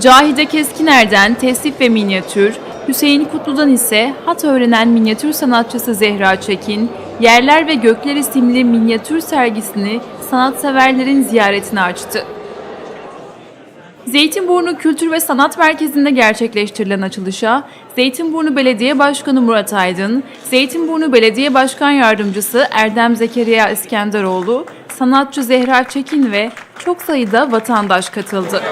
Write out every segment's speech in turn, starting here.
Cahide Keskiner'den tesip ve minyatür, Hüseyin Kutlu'dan ise hat öğrenen minyatür sanatçısı Zehra Çekin, Yerler ve Gökler isimli minyatür sergisini sanatseverlerin ziyaretine açtı. Zeytinburnu Kültür ve Sanat Merkezi'nde gerçekleştirilen açılışa Zeytinburnu Belediye Başkanı Murat Aydın, Zeytinburnu Belediye Başkan Yardımcısı Erdem Zekeriya İskenderoğlu, sanatçı Zehra Çekin ve çok sayıda vatandaş katıldı.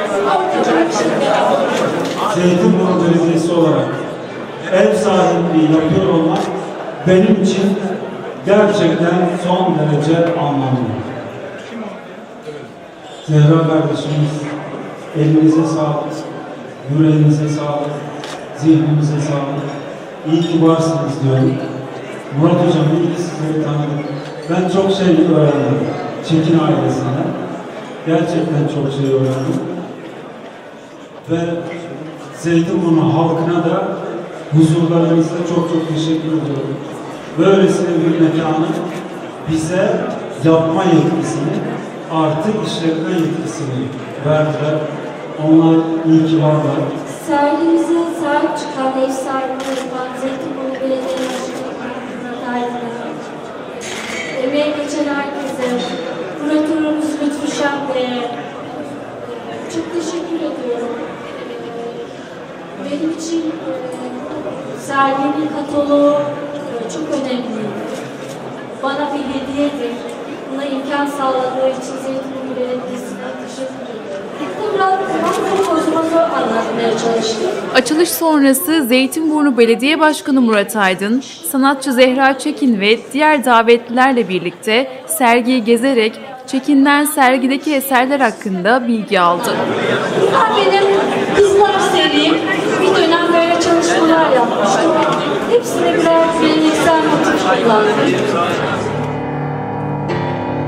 Zeytinburnu Belediyesi olarak ev sahipliği yapıyor olmak benim için gerçekten son derece anlamlı. Zehra kardeşimiz elinize sağlık, yüreğinize sağlık, zihninize sağlık. İyi ki varsınız diyorum. Murat Hocam iyi ki sizleri tanıdım. Ben çok şey öğrendim Çekin ailesinden. Gerçekten çok şey öğrendim ve Zeytinburnu halkına da huzurlarınızda çok çok teşekkür ediyorum. Böylesine bir mekanı bize yapma yetkisini, artık işletme yetkisini verdiler. Onlar iyi ki varlar. Sergimize sahip çıkan ev yapan Zeytinburnu Belediye emeğe geçen herkese, kuratörümüz Lütfü Şen Bey'e e, çok teşekkür ediyorum. E, Benim için e, serginin kataloğu e, çok önemli. Bana bir hediyedir. Buna imkan sağladığı için Zeytinburnu Belediyesi'ne teşekkür ediyorum. İlk biraz Kozmos'u anlatmaya çalıştım. Açılış sonrası Zeytinburnu Belediye Başkanı Murat Aydın, sanatçı Zehra Çekin ve diğer davetlilerle birlikte sergiyi gezerek Çekin'den sergideki eserler hakkında bilgi aldı. Bunlar benim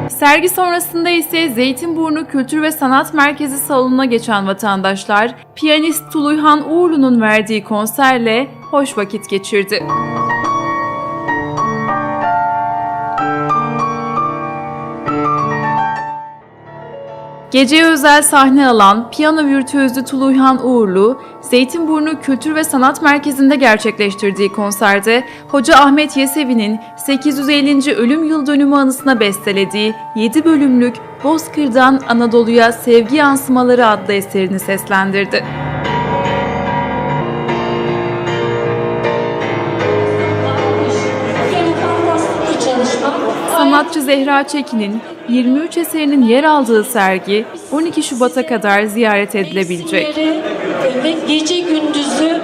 Sergi sonrasında ise Zeytinburnu Kültür ve Sanat Merkezi salonuna geçen vatandaşlar, piyanist Tuluyhan Uğurlu'nun verdiği konserle hoş vakit geçirdi. Geceye özel sahne alan piyano virtüözü Tuluyhan Uğurlu, Zeytinburnu Kültür ve Sanat Merkezi'nde gerçekleştirdiği konserde Hoca Ahmet Yesevi'nin 850. ölüm yıl dönümü anısına bestelediği 7 bölümlük Bozkır'dan Anadolu'ya Sevgi Yansımaları adlı eserini seslendirdi. Sanatçı Zehra Çekin'in 23 eserinin yer aldığı sergi 12 Şubat'a kadar ziyaret edilebilecek. Ve gece gündüzü